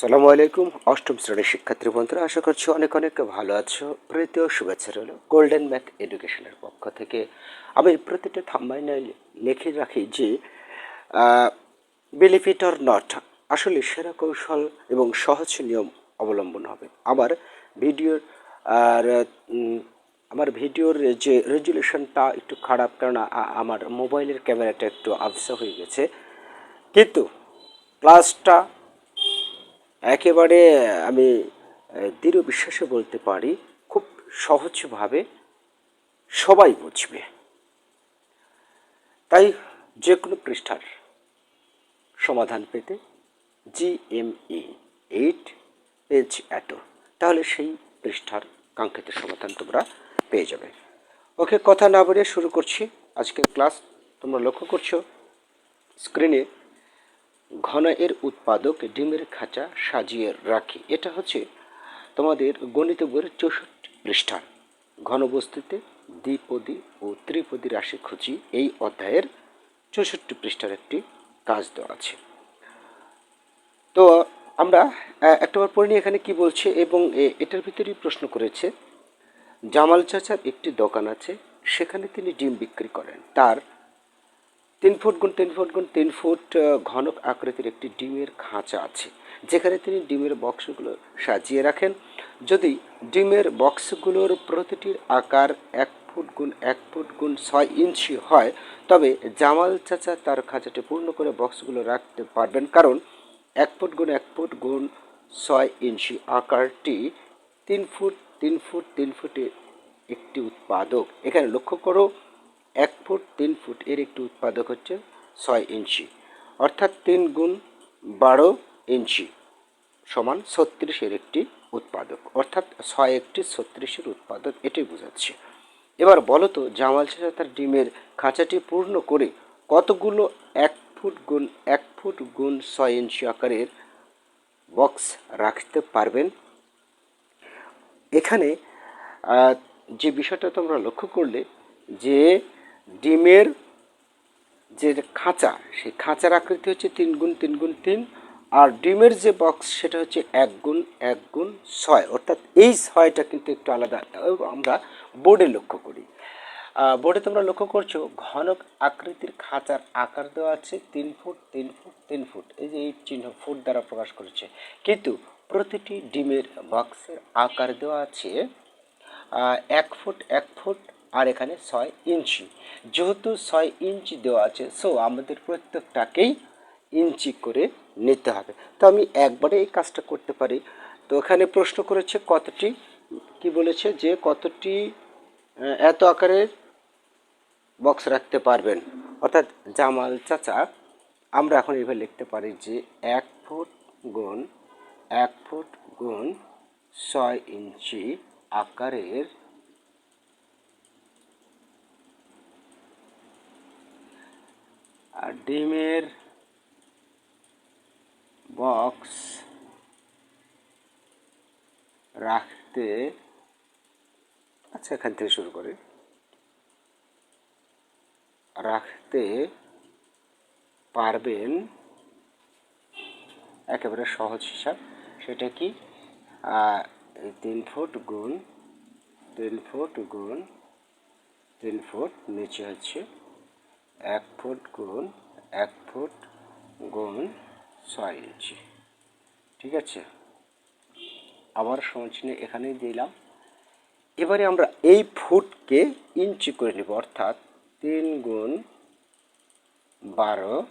আসসালামু আলাইকুম, অষ্টম শ্রেণির শিক্ষার্থী বন্ধুরা, আশা করছি অনেক অনেক ভালো আছো। প্রীতীয় শুভেচ্ছা রইল গোল্ডেন ম্যাথ এডুকেশনের পক্ষ থেকে। আমি প্রতিটা থাম্বাইনে লিখে রাখি যে বেনিফিট অর নট আসলে সেরা কৌশল এবং সহজ নিয়ম অবলম্বন হবে। আমার ভিডিওর, আর আমার ভিডিওর যে রেজুলেশনটা একটু খারাপ আ- আমার মোবাইলের ক্যামেরাটা একটু আবসা হয়ে গেছে। কিন্তু ক্লাসটা একেবারে আমি দৃঢ় বিশ্বাসে বলতে পারি, খুব সহজভাবে সবাই বুঝবে। তাই যে কোনো পৃষ্ঠার সমাধান পেতে জিএমই এইট পেজ এত, তাহলে সেই পৃষ্ঠার কাঙ্ক্ষিত সমাধান তোমরা পেয়ে যাবে। ওকে, কথা না বলে শুরু করছি। আজকের ক্লাস তোমরা লক্ষ্য করছ। স্ক্রিনে ঘন এর উৎপাদক ডিমের খাঁচা সাজিয়ে রাখি। এটা হচ্ছে তোমাদের গণিত বইয়ের চৌষট্টি পৃষ্ঠা ঘনবস্তুতে দ্বিপদী ও ত্রিপদী রাশি খুঁজি। এই অধ্যায়ের চৌষট্টি পৃষ্ঠার একটি কাজ দেওয়া আছে। তো, আমরা একটাবার পড়ে নিই এখানে কি বলছে এবং এটার ভিতরেই প্রশ্ন করেছে, জামাল চাচার একটি দোকান আছে, সেখানে তিনি ডিম বিক্রি করেন। তার তিন ফুট গুণ তিন ফুট গুণ তিন ফুট ঘনক আকৃতির একটি ডিমের খাঁচা আছে। যেখানে তিনি ডিমের বক্সগুলো সাজিয়ে রাখেন। যদি ডিমের বক্সগুলোর প্রতিটির আকার এক ফুট গুণ এক ফুট গুণ ছয় ইঞ্চি হয়, তবে জামাল চাচা তার খাঁচাটি পূর্ণ করে বক্সগুলো রাখতে পারবেন। কারণ এক ফুট গুণ এক ফুট গুণ ছয় ইঞ্চি আকারটি তিন ফুট তিন ফুট, তিন ফুটে একটি উৎপাদক। এখানে লক্ষ্য করো এক ফুট, তিন ফুট এর একটি উৎপাদক হচ্ছে ছয় ইঞ্চি। অর্থাৎ তিন গুণ বারো ইঞ্চি সমান ছত্রিশের একটি উৎপাদক। অর্থাৎ ছয় একটি ছত্রিশের উৎপাদক, এটাই বোঝাচ্ছে। এবার বলো তো, জামাল চাচা তার ডিমের খাঁচাটি পূর্ণ করে কতগুলো এক ফুট গুণ, এক ফুট গুণ ছয় ইঞ্চি আকারের বক্স রাখতে পারবেন? এখানে যে বিষয়টা তোমরা লক্ষ্য করলে যে ডিমের যে খাঁচা, সেই খাঁচার আকৃতি হচ্ছে তিন গুণ তিন গুণ তিন, আর ডিমের যে বক্স সেটা হচ্ছে এক গুণ এক গুণ ছয়। অর্থাৎ এই ছয়টা কিন্তু একটু আলাদা। আমরা বোর্ডে লক্ষ্য করি। বোর্ডে তোমরা লক্ষ্য করছ, ঘনক আকৃতির খাঁচার আকার দেওয়া আছে তিন ফুট তিন ফুট তিন ফুট। এই যে এই চিহ্ন ফুট দ্বারা প্রকাশ করেছে। কিন্তু প্রতিটি ডিমের বক্সের আকার দেওয়া আছে এক ফুট এক ফুট আর এখানে ছয় ইঞ্চি। যেহেতু ছয় ইঞ্চি দেওয়া আছে সো আমাদের প্রত্যেকটাকেই ইঞ্চি করে নিতে হবে। তো আমি একবারে এই কাজটা করতে পারি। তো এখানে প্রশ্ন করেছে কতটি, কি বলেছে যে কতটি এত আকারের বক্স রাখতে পারবেন? অর্থাৎ জামাল চাচা, আমরা এখন এভাবে লিখতে পারি যে এক ফুট গুণ, এক ফুট গুণ ছয় ইঞ্চি আকারের আর ডিমের বক্স রাখতে আচ্ছা এখান থেকে শুরু করি। রাখতে পারবেন একেবারে সহজ হিসাব। সেটা কি? তিন ফুট গুণ, তিন ফুট গুণ, তিন ফুট নিচে হচ্ছে এক ফুট গুণ এক ফুট গুণ ছয় ইঞ্চি। ঠিক আছে? আবার সমাচিনে এখানেই দিলাম। এবারে আমরা এই ফুটকে ইঞ্চি করে নেব, অর্থাৎ তিন গুণ বারো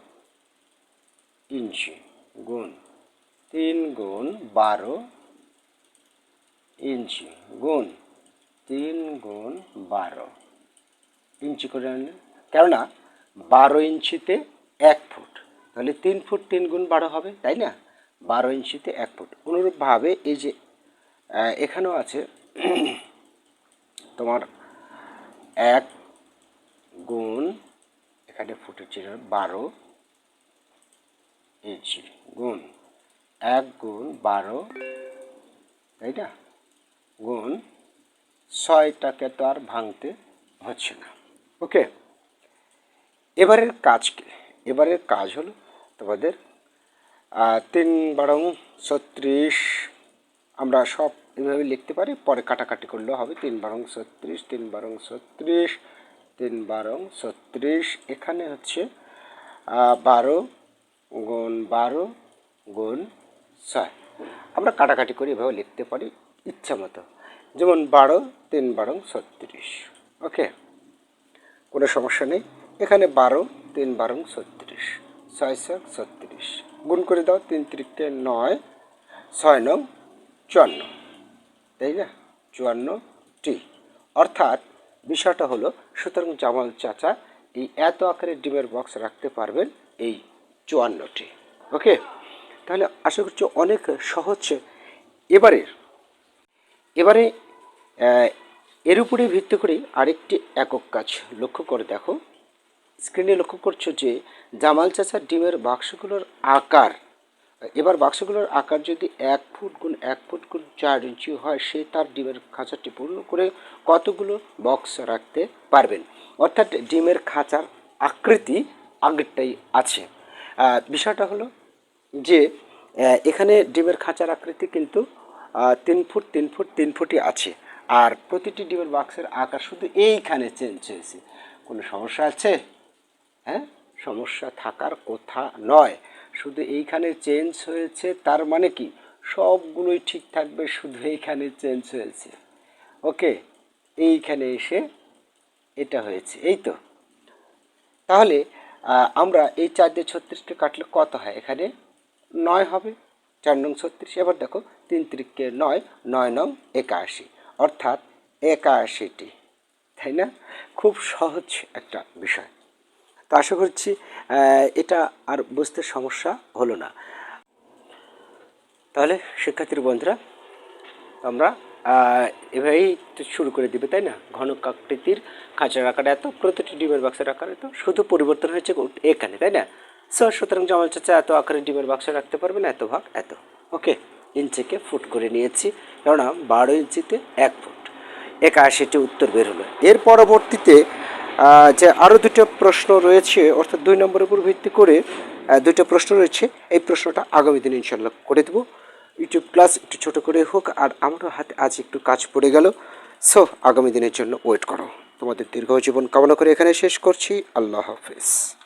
ইঞ্চি। গুণ তিন গুণ বারো ইঞ্চি। গুণ তিন গুণ বারো। ইঞ্চি করে কেননা বারো ইঞ্চিতে এক ফুট। তাহলে তিন ফুট তিন গুণ বারো হবে, তাই না? বারো ইঞ্চিতে এক ফুট। অনুরূপভাবে এই যে এখানেও আছে, তোমার এক গুণ, এখানে ফুটের চিহ্ন বারো ইঞ্চি, গুণ, এক গুণ বারো, তাই না? গুণ, ছয়টাকে তো আর ভাঙতে হচ্ছে না। ওকে এবারের কাজ কি? এবারের কাজ হলো তোমাদের তিন বারং ছত্রিশ, আমরা সব এভাবে লিখতে পারি, পরে কাটাকাটি করলেও হবে। তিন বারং ছত্রিশ, তিন বারং ছত্রিশ, তিন বারং ছত্রিশ, এখানে হচ্ছে বারো গুণ বারো গুণ ছয়। আমরা কাটাকাটি করে এভাবে লিখতে পারি ইচ্ছা মতো। যেমন বারো, তিন বারং ছত্রিশ। ওকে? কোনো সমস্যা নেই? এখানে বারো, তিন বারং ছত্রিশ। ছয় ছয় ছত্রিশ। গুণ করে দাও, তিন তিরিখে নয়, ছয় নং চুয়ান্ন। তাই না? চুয়ান্ন টি। অর্থাৎ বিষয়টা হলো, সুতরাং জামাল চাচা, এই এত আকারের ডিমের বক্স রাখতে পারবেন এই চুয়ান্নটি ওকে? তাহলে আশা করছি অনেক সহজ। এবারের এবারে এর উপরে ভিত্তি করে আরেকটি একক কাজ লক্ষ্য করে দেখো। স্ক্রিনে লক্ষ্য করছ যে জামাল চাচার ডিমের বাক্সগুলোর আকার, এবার বাক্সগুলোর আকার যদি এক ফুট গুণ এক ফুট গুণ চার ইঞ্চি হয়, সে তার ডিমের খাঁচাটি পূর্ণ করে কতগুলো বক্স রাখতে পারবেন? অর্থাৎ ডিমের খাঁচার আকৃতি আগেরটাই আছে। বিষয়টা হলো যে এখানে ডিমের খাঁচার আকৃতি কিন্তু তিন ফুট তিন ফুট, তিন ফুটই আছে। আর প্রতিটি ডিমের বাক্সের আকার শুধু এইখানে চেঞ্জ হয়েছে। কোনো সমস্যা আছে? হ্যাঁ? সমস্যা থাকার কথা নয়। শুধু এইখানে চেঞ্জ হয়েছে, তার মানে কি? সবগুলোই ঠিক থাকবে, শুধু এইখানে চেঞ্জ হয়েছে। ওকে এইখানে এসে এটা হয়েছে, এই তো। তাহলে আমরা এই চার দিয়ে কাটলে কত হয় এখানে? নয় হবে। চার নং ছত্রিশ, এবার দেখো, তিন তিরিখকে নয় নয় নং একাশি। অর্থাৎ একাশিটি, তাই না? খুব সহজ একটা বিষয়। তো আশা করছি এটা আর বুঝতে সমস্যা হলো না। তাহলে শিক্ষার্থীর বন্ধুরা আমরা এভাবেই শুরু করে দিবে, তাই না? ঘন আকৃতির খাঁচার আকার এত, প্রতিটি ডিমের বাক্সের আকার এত শুধু পরিবর্তন হয়েছে এখানে, তাই না? সো সুতরাং জামাল চাচা, এত আকারের ডিমের বাক্স রাখতে পারবে না, এত ভাগ, এত। ওকে ইঞ্চিকে ফুট করে নিয়েছি, কেননা বারো ইঞ্চিতে এক ফুট। একাশিটি উত্তর বের হলো। এর পরবর্তীতে যে আরও দুটো প্রশ্ন রয়েছে, অর্থাৎ দুই নম্বরের উপর ভিত্তি করে দুটো প্রশ্ন রয়েছে। এই প্রশ্নটা আগামী দিনে ইনশাল্লাহ করে দেবো। ইউটিউব ক্লাস একটু ছোটো করে হোক, আর আমারও হাতে আজ একটু কাজ পড়ে গেল। সো, আগামী দিনের জন্য ওয়েট করো। তোমাদের দীর্ঘ জীবন কামনা করে এখানে শেষ করছি। আল্লাহ হাফিজ।